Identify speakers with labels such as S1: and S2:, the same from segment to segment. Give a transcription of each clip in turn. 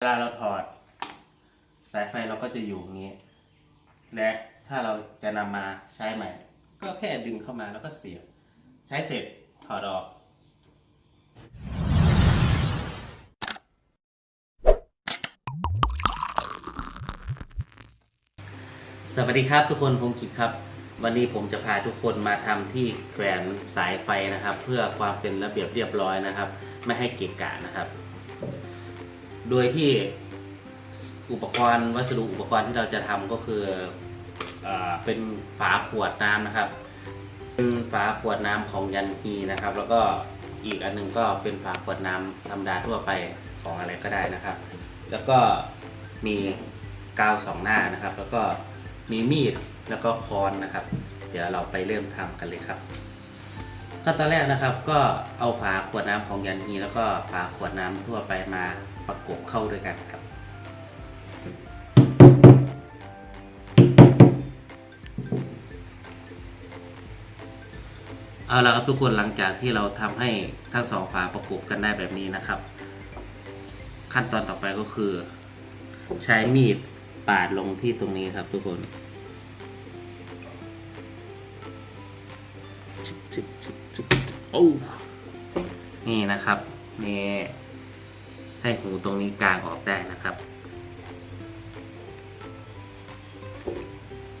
S1: เวลาเราถอด สายไฟเราก็จะอยู่อย่างนี้ และถ้าเราจะนำมาใช้ใหม่ ก็แค่ดึงเข้ามาแล้วก็เสียบ ใช้เสร็จถอดออก สวัสดีครับทุกคนผมกิตครับ วันนี้ผมจะพาทุกคนมาทำที่แขวนสายไฟนะครับ เพื่อความเป็นระเบียบเรียบร้อยนะครับ ไม่ให้เกะกะนะครับ โดยที่อุปกรณ์วัสดุอุปกรณ์ที่เราจะทำก็คือเอเป็นฝาขวดน้ำนะครับ เป็นฝาขวดน้ำของยันฮีนะครับ แล้วก็อีกอันหนึงก็เป็นฝาขวดน้ำธรรมดาทั่วไปของอะไรก็ได้นะครับ แล้วก็มีกาวสองหน้านะครับ แล้วก็มีมีดแล้วก็ค้อนนะครับ เดี๋ยวเราไปเริ่มทำกันเลยครับขั้นตอนแรกนะครับก็เอาฝาขวดน้ำของยันฮีแล้วก็ฝาขวดน้ำทั่วไปมา ประกบเข้าด้วยกันครับ เอาละครับทุกคนหลังจากที่เราทำให้ทั้งสองฝาประกบกันได้แบบนี้นะครับ ขั้นตอนต่อไปก็คือ ใช้มีดปาดลงที่ตรงนี้ครับทุกคนโอ้นี่นะครับนี่ ให้หูตรงนี้กลางออกได้นะครับ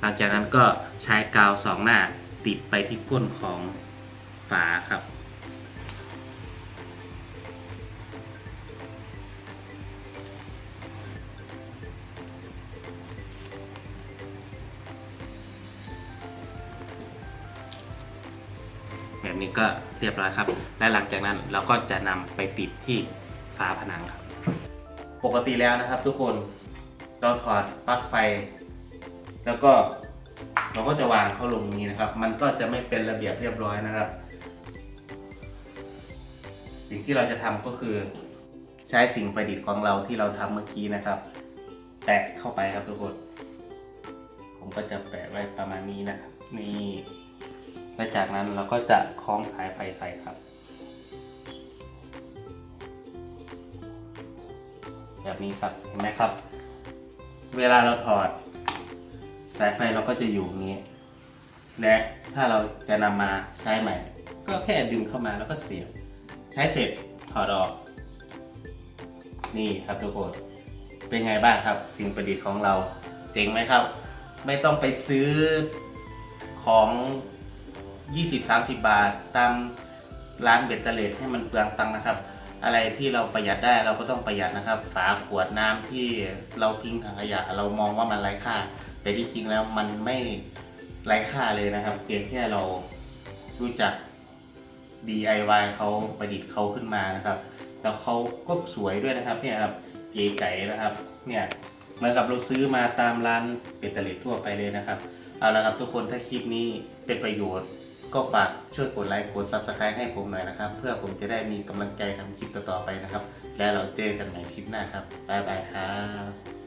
S1: หลังจากนั้นก็ใช้กาวสองหน้าติดไปที่ก้นของฝาครับแบบนี้ก็เรียบร้อยครับ และหลังจากนั้นเราก็จะนำไปติดที่ ฝาผนังครับ ปกติแล้วนะครับ ทุกคนเราถอดปลั๊กไฟ แล้วก็เราก็จะวางเข้าลงนี้นะครับ มันก็จะไม่เป็นระเบียบเรียบร้อยนะครับ สิ่งที่เราจะทำก็คือใช้สิ่งประดิษฐ์ของเราที่เราทำเมื่อกี้นะครับ แตะเข้าไปครับทุกคนผมก็จะแปะไว้ประมาณนี้นะครับนี่และจากนั้นเราก็จะคล้องสายไฟใส่ครับ แบบนี้ครับเห็นไหมครับ เวลาเราถอด สายไฟเราก็จะอยู่อย่างนี้ และถ้าเราจะนำมาใช้ใหม่ ก็แค่ดึงเข้ามาแล้วก็เสียบ ใช้เสร็จถอดออก นี่ครับทุกคนเป็นไงบ้างครับ สิ่งประดิษฐ์ของเราเจ๋งไหมครับ ไม่ต้องไปซื้อของ 20-30 บาทตามร้านเบตเตอร์เลทให้มันเปลืองตังค์นะครับ อะไรที่เราประหยัดได้เราก็ต้องประหยัดนะครับ ฝาขวดน้ำที่เราทิ้งถังขยะเรามองว่ามันไร้ค่า แต่ที่จริงแล้วมันไม่ไร้ค่าเลยนะครับ เพียงแค่เรารู้จัก DIY เขาประดิษฐ์เขาขึ้นมานะครับแล้วเขาก็สวยด้วยนะครับเนี่ยครับเก๋ไก๋นะครับเนี่ยเหมือนกับเราซื้อมาตามร้านเบตเตอร์เลทั่วไปเลยนะครับเอาละครับทุกคนถ้าคลิปนี้เป็นประโยชน์ ก็ฝากช่วยกดไลค์กด Subscribe ให้ผมหน่อยนะครับ เพื่อผมจะได้มีกำลังใจทำคลิปต่อๆไปนะครับ แล้วเราเจอกันใหม่คลิปหน้าครับบ๊ายบายครับ